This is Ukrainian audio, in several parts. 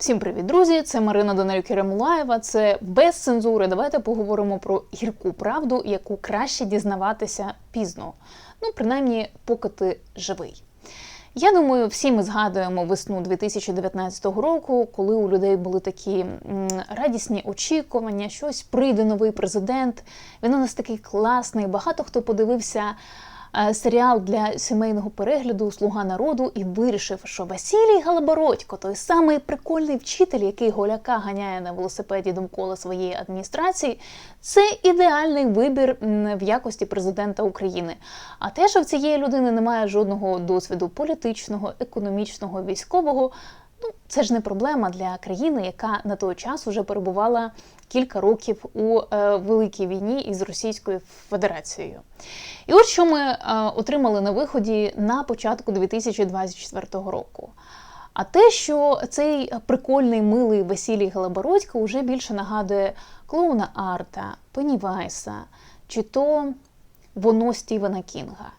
Всім привіт, друзі! Це Марина Данилюк Єремулаєва. Це без цензури. Давайте поговоримо про гірку правду, яку краще дізнаватися пізно. Ну, принаймні, поки ти живий. Я думаю, всі ми згадуємо весну 2019 року, коли у людей були такі радісні очікування, щось прийде новий президент. Він у нас такий класний. Багато хто подивився серіал для сімейного перегляду Слуга народу і вирішив, що Василій Галабородько, той самий прикольний вчитель, який голяка ганяє на велосипеді довкола своєї адміністрації, це ідеальний вибір в якості президента України. А те, що в цієї людини немає жодного досвіду політичного, економічного, військового. Ну, це ж не проблема для країни, яка на той час вже перебувала кілька років у е, великій війні із Російською Федерацією. І от що ми е, отримали на виході на початку 2024 року. А те, що цей прикольний милий Василій Галабородько вже більше нагадує клоуна Арта, Пеннівайса, чи то воно Стівена Кінга.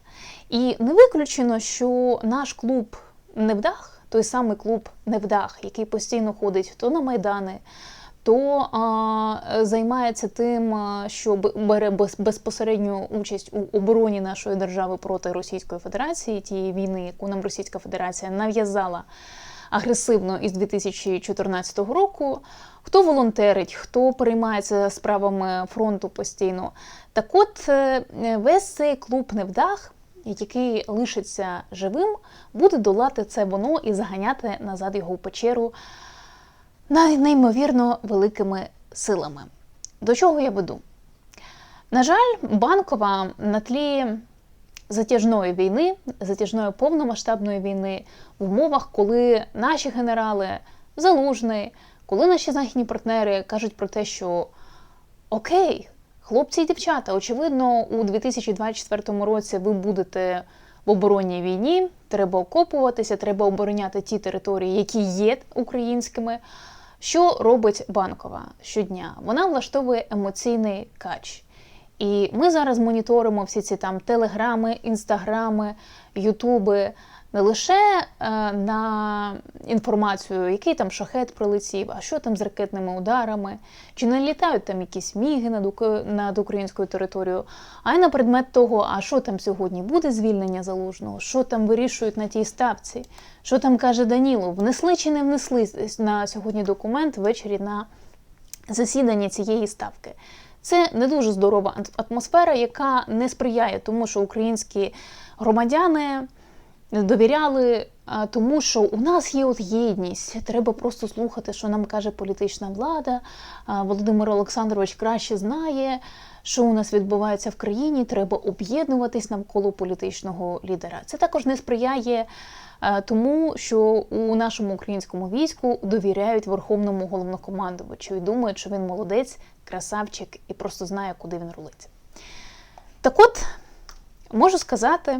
І не виключено, що наш клуб Невдах, той самий клуб Невдах, який постійно ходить то на майдани, то а, займається тим, що бере без, безпосередню участь у обороні нашої держави проти Російської Федерації, тієї війни, яку нам Російська Федерація нав'язала агресивно із 2014 року. Хто волонтерить, хто переймається справами фронту постійно. Так от е, весь цей клуб невдах, який лишиться живим, буде долати це воно і заганяти назад його в печеру неймовірно великими силами. До чого я веду? На жаль, банкова на тлі затяжної війни, затяжної повномасштабної війни, в умовах, коли наші генерали залужний, коли наші західні партнери кажуть про те, що окей, хлопці і дівчата, очевидно, у 2024 році ви будете в оборонній війні, треба окопуватися, треба обороняти ті території, які є українськими. Що робить банкова щодня? Вона влаштовує емоційний кач. І ми зараз моніторимо всі ці там телеграми, інстаграми, ютуби не лише е, на інформацію, який там шахет прилетів, а що там з ракетними ударами, чи не літають там якісь міги над, Ук- над українською територією, а й на предмет того, а що там сьогодні буде звільнення залужного, що там вирішують на тій ставці, що там каже Данілов, внесли чи не внесли на сьогодні документ ввечері на засідання цієї ставки. Це не дуже здорова атмосфера, яка не сприяє тому, що українські громадяни довіряли тому, що у нас є от єдність. Треба просто слухати, що нам каже політична влада. Володимир Олександрович краще знає, що у нас відбувається в країні. Треба об'єднуватись навколо політичного лідера. Це також не сприяє тому, що у нашому українському війську довіряють верховному головнокомандувачу і думають, що він молодець, красавчик і просто знає, куди він рулить. Так от, можу сказати,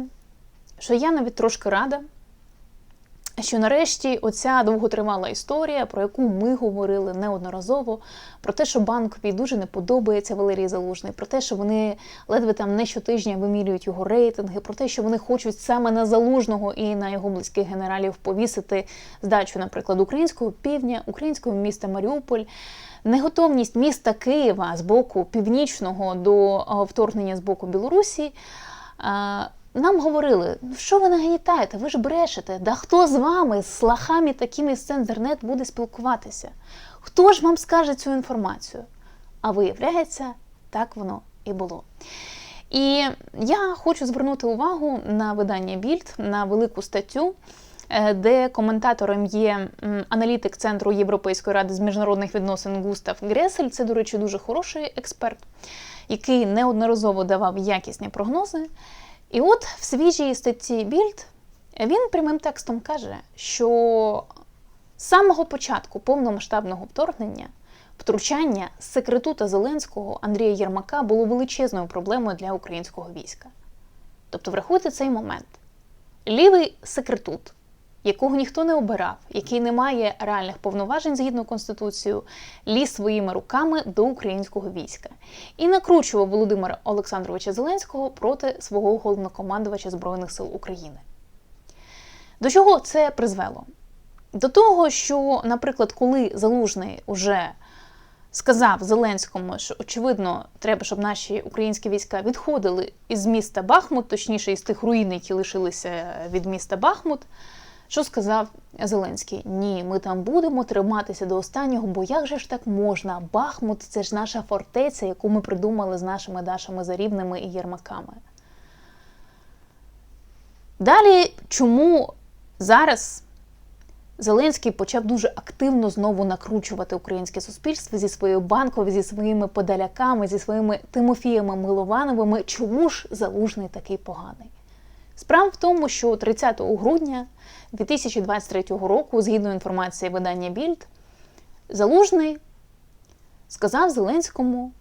що я навіть трошки рада, що нарешті оця довготривала історія, про яку ми говорили неодноразово, про те, що банкові дуже не подобається Валерій Залужний, про те, що вони ледве там не щотижня вимірюють його рейтинги, про те, що вони хочуть саме на залужного і на його близьких генералів повісити здачу, наприклад, українського півдня, українського міста Маріуполь. Неготовність міста Києва з боку північного до е, вторгнення з боку Білорусі. Нам говорили, «Ну, що ви нагнітаєте, ви ж брешете. Да хто з вами, з лахами такими з Цензернет буде спілкуватися? Хто ж вам скаже цю інформацію? А виявляється, так воно і було. І я хочу звернути увагу на видання Більд, на велику статтю, е, де коментатором є аналітик Центру Європейської ради з міжнародних відносин Густав Гресель. Це, до речі, дуже хороший експерт, який неодноразово давав якісні прогнози. І от в свіжій статті Більд він прямим текстом каже, що з самого початку повномасштабного вторгнення втручання секретута Зеленського Андрія Єрмака було величезною проблемою для українського війська. Тобто, врахуйте цей момент. Лівий секретут, якого ніхто не обирав, який не має реальних повноважень згідно Конституцією, ліз своїми руками до українського війська і накручував Володимира Олександровича Зеленського проти свого головнокомандувача Збройних сил України. До чого це призвело? До того, що, наприклад, коли Залужний уже сказав Зеленському, що очевидно треба, щоб наші українські війська відходили із міста Бахмут, точніше із тих руїн, які лишилися від міста Бахмут. Що сказав Зеленський? Ні, ми там будемо триматися до останнього, бо як же ж так можна? Бахмут це ж наша фортеця, яку ми придумали з нашими Дашами Зарівними і Єрмаками. Далі, чому зараз Зеленський почав дуже активно знову накручувати українське суспільство зі своєю банкою, зі своїми подаляками, зі своїми Тимофіями Миловановими. Чому ж залужний такий поганий? Справа в тому, що 30 грудня 2023 року, згідно інформації видання Більд, Залужний сказав Зеленському,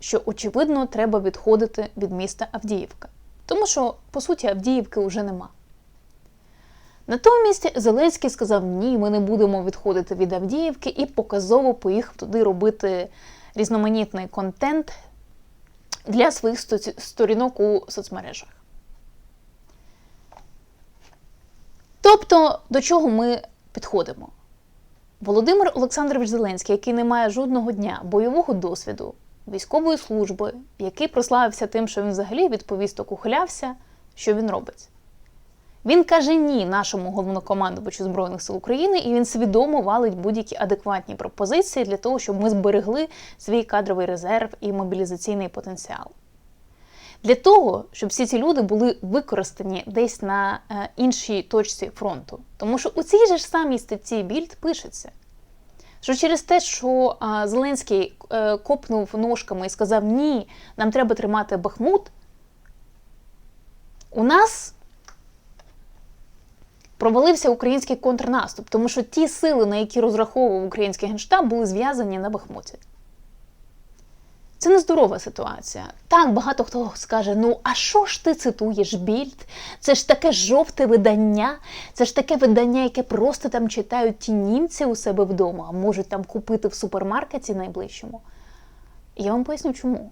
що очевидно треба відходити від міста Авдіївка. Тому що, по суті, Авдіївки вже нема. Натомість Зеленський сказав: ні, ми не будемо відходити від Авдіївки і показово поїхав туди робити різноманітний контент для своїх сторінок у соцмережах. Тобто, до чого ми підходимо? Володимир Олександрович Зеленський, який не має жодного дня бойового досвіду, військової служби, який прославився тим, що він взагалі від повісток ухилявся, що він робить? Він каже ні нашому головнокомандувачу Збройних сил України, і він свідомо валить будь-які адекватні пропозиції для того, щоб ми зберегли свій кадровий резерв і мобілізаційний потенціал. Для того, щоб всі ці люди були використані десь на е, іншій точці фронту. Тому що у цій же ж самій статті Більд пишеться, що через те, що Зеленський е, копнув ножками і сказав, ні, нам треба тримати Бахмут, у нас провалився український контрнаступ, тому що ті сили, на які розраховував український генштаб, були зв'язані на Бахмуті. Це нездорова ситуація. Так, багато хто скаже: ну, а що ж ти цитуєш більд? Це ж таке жовте видання, це ж таке видання, яке просто там читають ті німці у себе вдома, а можуть там купити в супермаркеті найближчому. Я вам поясню чому.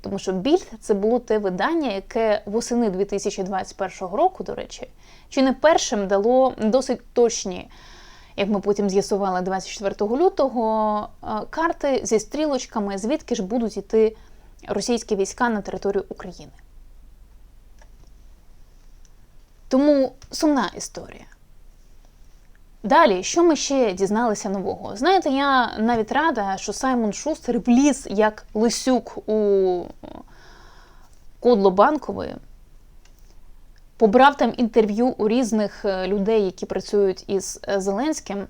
Тому що більд це було те видання, яке восени 2021 року, до речі, чи не першим дало досить точні, як ми потім з'ясували 24 лютого, е, карти зі стрілочками, звідки ж будуть йти російські війська на територію України. Тому сумна історія. Далі, що ми ще дізналися нового? Знаєте, я навіть рада, що Саймон Шустер вліз як Лисюк у кодло банкової, побрав там інтерв'ю у різних е, людей, які працюють із е, Зеленським,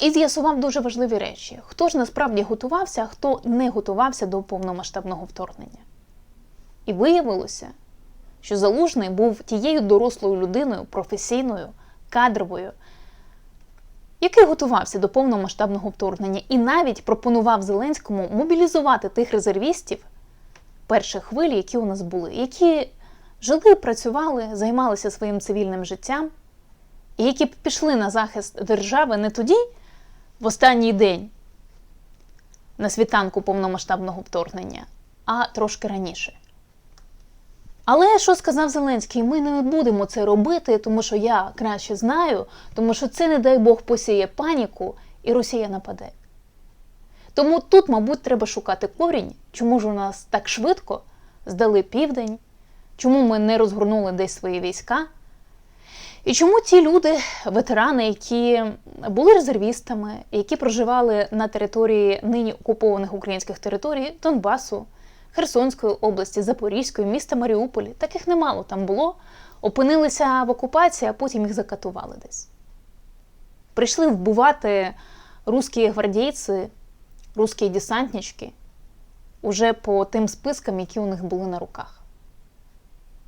і з'ясував дуже важливі речі: хто ж насправді готувався, а хто не готувався до повномасштабного вторгнення. І виявилося, що Залужний був тією дорослою людиною, професійною, кадровою який готувався до повномасштабного вторгнення і навіть пропонував Зеленському мобілізувати тих резервістів перших хвиль, які у нас були, які жили, працювали, займалися своїм цивільним життям, і які б пішли на захист держави не тоді, в останній день на світанку повномасштабного вторгнення, а трошки раніше. Але що сказав Зеленський? Ми не будемо це робити, тому що я краще знаю, тому що це, не дай Бог, посіє паніку, і Росія нападе. Тому тут, мабуть, треба шукати корінь, чому ж у нас так швидко здали південь, чому ми не розгорнули десь свої війська. І чому ті люди, ветерани, які були резервістами, які проживали на території нині окупованих українських територій Донбасу, Херсонської області, Запорізької, міста Маріуполі. Таких немало там було. Опинилися в окупації, а потім їх закатували десь. Прийшли вбивати русські гвардійці, русські десантнички уже по тим спискам, які у них були на руках.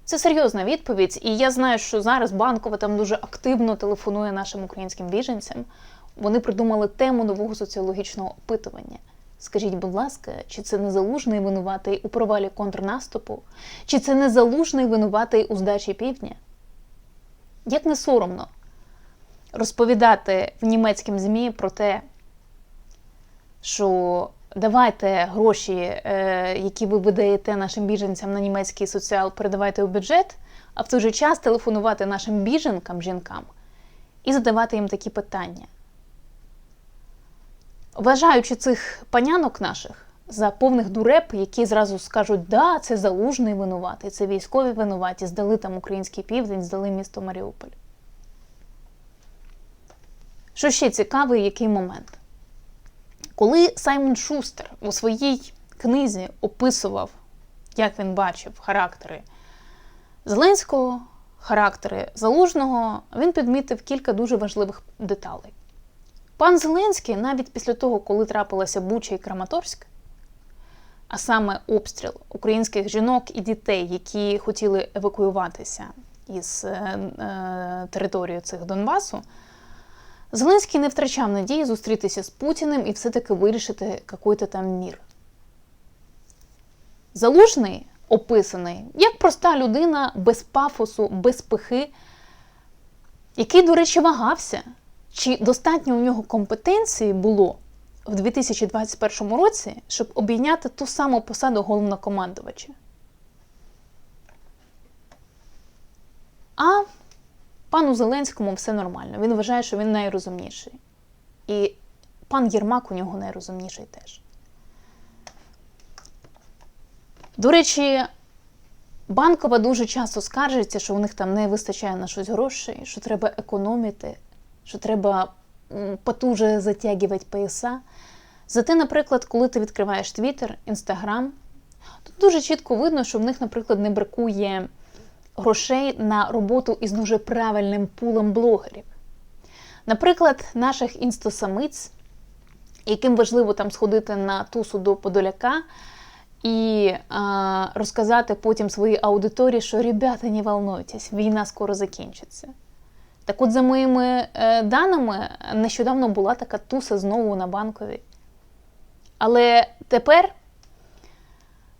Це серйозна відповідь, і я знаю, що зараз банкова там дуже активно телефонує нашим українським біженцям. Вони придумали тему нового соціологічного опитування. Скажіть, будь ласка, чи це незалужний винуватий у провалі контрнаступу, чи це незалужний винуватий у здачі півдня? Як не соромно розповідати в німецьким ЗМІ про те, що давайте гроші, е, які ви видаєте нашим біженцям на німецький соціал, передавайте у бюджет, а в той же час телефонувати нашим біженкам, жінкам і задавати їм такі питання. Вважаючи цих панянок наших за повних дуреп, які зразу скажуть, да, це залужний винуватий, це військові винуваті, здали там український південь, здали місто Маріуполь. Що ще цікавий, який момент? Коли Саймон Шустер у своїй книзі описував, як він бачив характери Зеленського, характери Залужного, він підмітив кілька дуже важливих деталей. Пан Зеленський, навіть після того, коли трапилася Буча і Краматорськ, а саме обстріл українських жінок і дітей, які хотіли евакуюватися із е, е, території цих Донбасу, Зеленський не втрачав надії зустрітися з Путіним і все-таки вирішити якийсь там мір. Залужний описаний як проста людина без пафосу, без пихи, який, до речі, вагався, чи достатньо у нього компетенції було в 2021 році, щоб обійняти ту саму посаду головнокомандувача. А пану Зеленському все нормально. Він вважає, що він найрозумніший. І пан Єрмак у нього найрозумніший теж. До речі, банкова дуже часто скаржиться, що у них там не вистачає на щось грошей, що треба економити, що треба потуже затягувати пояса. Зате, наприклад, коли ти відкриваєш Twitter, Instagram, тут дуже чітко видно, що в них, наприклад, не бракує грошей на роботу із дуже правильним пулом блогерів. Наприклад, наших інстасамиць, яким важливо там сходити на тусу до Подоляка і а, розказати потім своїй аудиторії, що ребята, не волнуйтесь, війна скоро закінчиться. Так от, за моїми е, даними, нещодавно була така туса знову на банковій. Але тепер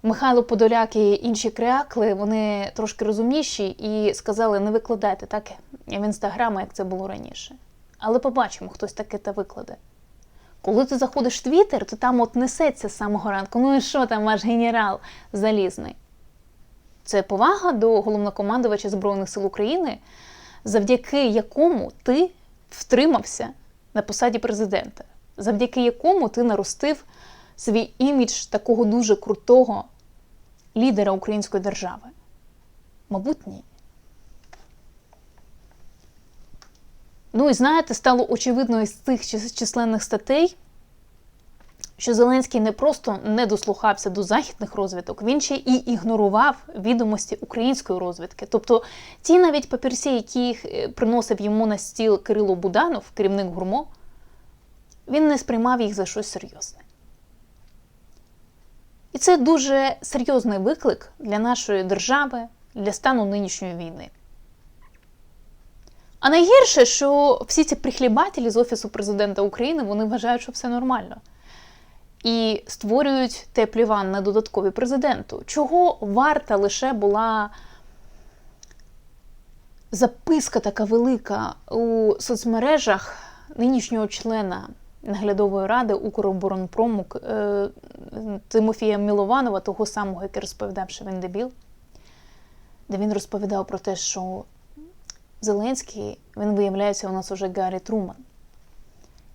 Михайло Подоляк і інші креакли, вони трошки розумніші і сказали, не викладайте так в інстаграм, як це було раніше. Але побачимо, хтось таке та викладе. Коли ти заходиш в Твіттер, то там от несеться з самого ранку. Ну і що там ваш генерал залізний? Це повага до головнокомандувача Збройних сил України, завдяки якому ти втримався на посаді президента, завдяки якому ти наростив свій імідж такого дуже крутого лідера української держави? Мабуть, ні. Ну і знаєте, стало очевидно із цих численних статей, що Зеленський не просто не дослухався до західних розвиток, він ще і ігнорував відомості української розвідки. Тобто ті навіть папірці, які е, приносив йому на стіл Кирило Буданов, керівник гурмо, він не сприймав їх за щось серйозне. І це дуже серйозний виклик для нашої держави, для стану нинішньої війни. А найгірше, що всі ці прихлібателі з Офісу президента України вони вважають, що все нормально. І створюють теплі ванни додаткові президенту. Чого варта лише була записка така велика у соцмережах нинішнього члена наглядової ради Укроборонпрому е, Тимофія Мілованова, того самого, який розповідав, що він дебіл, де він розповідав про те, що Зеленський, він виявляється, у нас уже Гаррі Труман.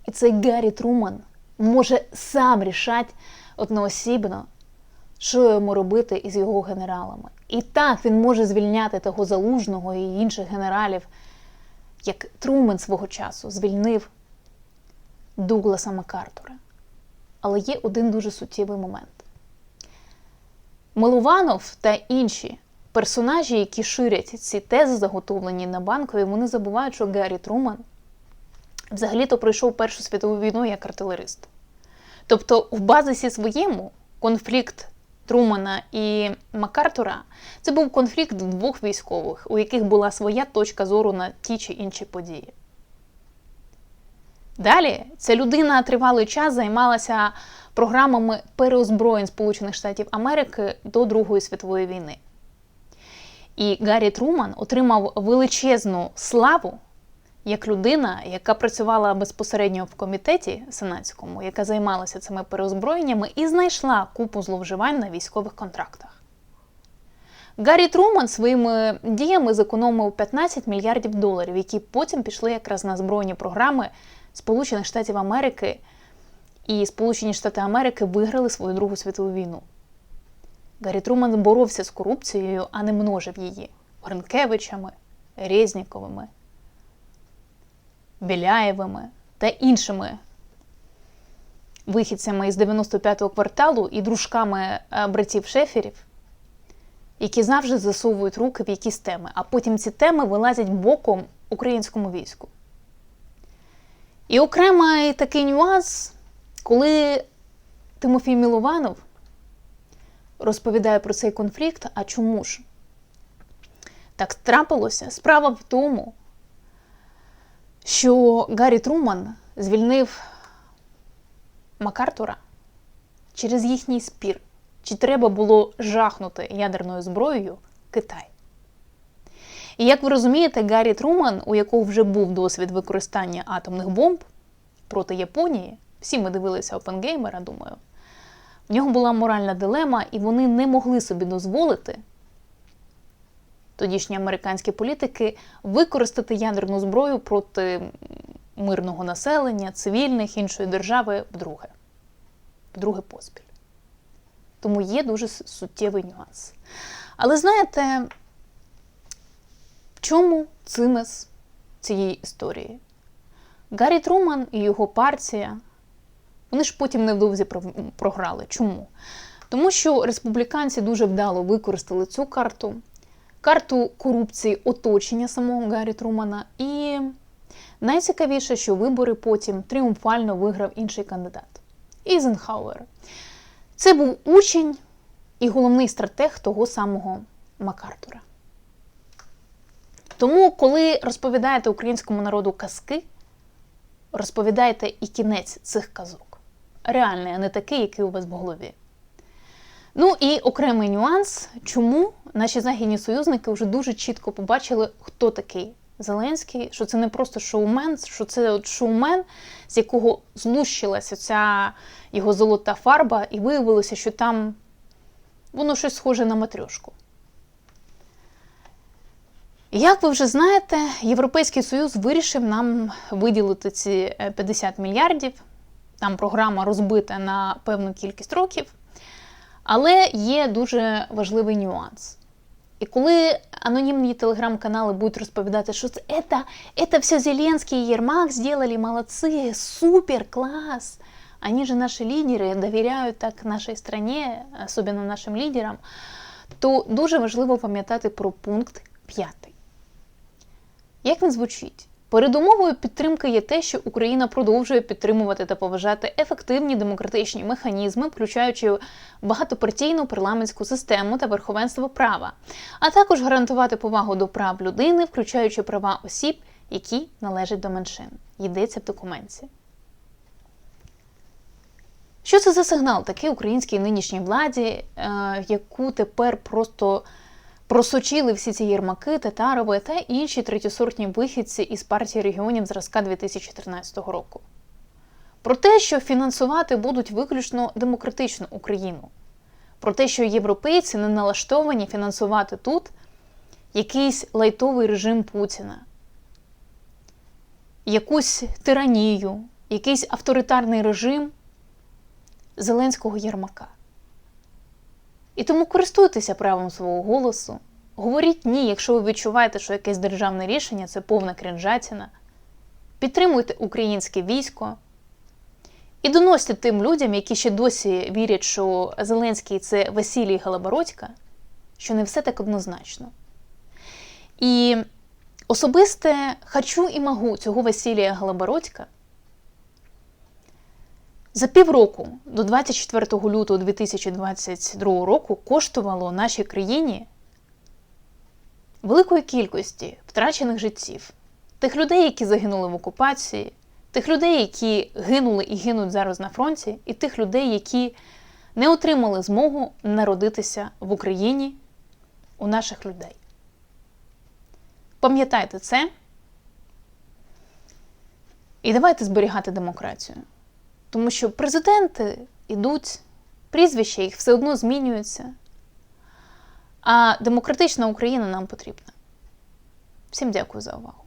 І цей Гаррі Труман може сам рішати одноосібно, що йому робити із його генералами. І так він може звільняти того залужного і інших генералів, як Труман свого часу звільнив Дугласа Макартура. Але є один дуже суттєвий момент. Милованов та інші персонажі, які ширять ці тези, заготовлені на банкові, вони забувають, що Гаррі Труман взагалі-то пройшов Першу світову війну як артилерист. Тобто, в базисі своєму конфлікт Трумана і Макартура це був конфлікт двох військових, у яких була своя точка зору на ті чи інші події. Далі ця людина тривалий час займалася програмами переозброєнь Сполучених Штатів Америки до Другої світової війни. І Гаррі Труман отримав величезну славу як людина, яка працювала безпосередньо в комітеті сенатському, яка займалася цими переозброєннями, і знайшла купу зловживань на військових контрактах. Гаррі Труман своїми діями зекономив 15 мільярдів доларів, які потім пішли якраз на збройні програми Сполучених Штатів Америки, і Сполучені Штати Америки виграли свою Другу світову війну. Гаррі Труман боровся з корупцією, а не множив її Гринкевичами, Резніковими, Біляєвими та іншими вихідцями із 95-го кварталу і дружками е, братів Шеферів, які завжди засовують руки в якісь теми, а потім ці теми вилазять боком українському війську. І окремий такий нюанс, коли Тимофій Мілованов розповідає про цей конфлікт, а чому ж? Так трапилося. Справа в тому, що Гаррі Труман звільнив Макартура через їхній спір, чи треба було жахнути ядерною зброєю Китай. І як ви розумієте, Гаррі Труман, у якого вже був досвід використання атомних бомб проти Японії, всі ми дивилися Опенгеймера, думаю, в нього була моральна дилема, і вони не могли собі дозволити тодішні американські політики використати ядерну зброю проти мирного населення, цивільних іншої держави вдруге. Вдруге поспіль. Тому є дуже суттєвий нюанс. Але знаєте, чому цимес цієї історії? Гаррі Труман і його партія, вони ж потім невдовзі програли. Чому? Тому що республіканці дуже вдало використали цю карту, карту корупції оточення самого Гаррі Трумана. І найцікавіше, що вибори потім тріумфально виграв інший кандидат Ізенхауер. Це був учень і головний стратег того самого Макартура. Тому, коли розповідаєте українському народу казки, розповідайте і кінець цих казок. Реальний, а не такий, який у вас в голові. Ну і окремий нюанс, чому наші західні союзники вже дуже чітко побачили, хто такий Зеленський, що це не просто шоумен, що це от шоумен, з якого злущилася ця його золота фарба, і виявилося, що там воно щось схоже на матрьошку. Як ви вже знаєте, Європейський Союз вирішив нам виділити ці 50 мільярдів. Там програма розбита на певну кількість років. Але є дуже важливий нюанс. І коли анонімні телеграм-канали будуть розповідати, що це, це все Зеленський і Єрмак зробили, молодці, супер, клас. Они же наші лідери довіряють так нашій країні, особливо нашим лідерам, то дуже важливо пам'ятати про пункт п'ятий. Як він звучить? Передумовою підтримки є те, що Україна продовжує підтримувати та поважати ефективні демократичні механізми, включаючи багатопартійну парламентську систему та верховенство права, а також гарантувати повагу до прав людини, включаючи права осіб, які належать до меншин. Йдеться в документі. Що це за сигнал такий українській нинішній владі, е, яку тепер просто просочили всі ці єрмаки, татарови та інші третєсортні вихідці із партії регіонів зразка 2013 року. Про те, що фінансувати будуть виключно демократичну Україну, про те, що європейці не налаштовані фінансувати тут якийсь лайтовий режим Путіна, якусь тиранію, якийсь авторитарний режим Зеленського Єрмака. І тому користуйтеся правом свого голосу. Говоріть ні, якщо ви відчуваєте, що якесь державне рішення це повна крінжатіна. Підтримуйте українське військо і доносьте тим людям, які ще досі вірять, що Зеленський це Василій Галабородька, що не все так однозначно. І особисте хочу і магу цього Василія Галабородька за півроку до 24 лютого 2022 року коштувало нашій країні великої кількості втрачених життів, тих людей, які загинули в окупації, тих людей, які гинули і гинуть зараз на фронті, і тих людей, які не отримали змогу народитися в Україні у наших людей. Пам'ятайте це. І давайте зберігати демократію. Тому що президенти йдуть, прізвища їх все одно змінюються. А демократична Україна нам потрібна. Всім дякую за увагу.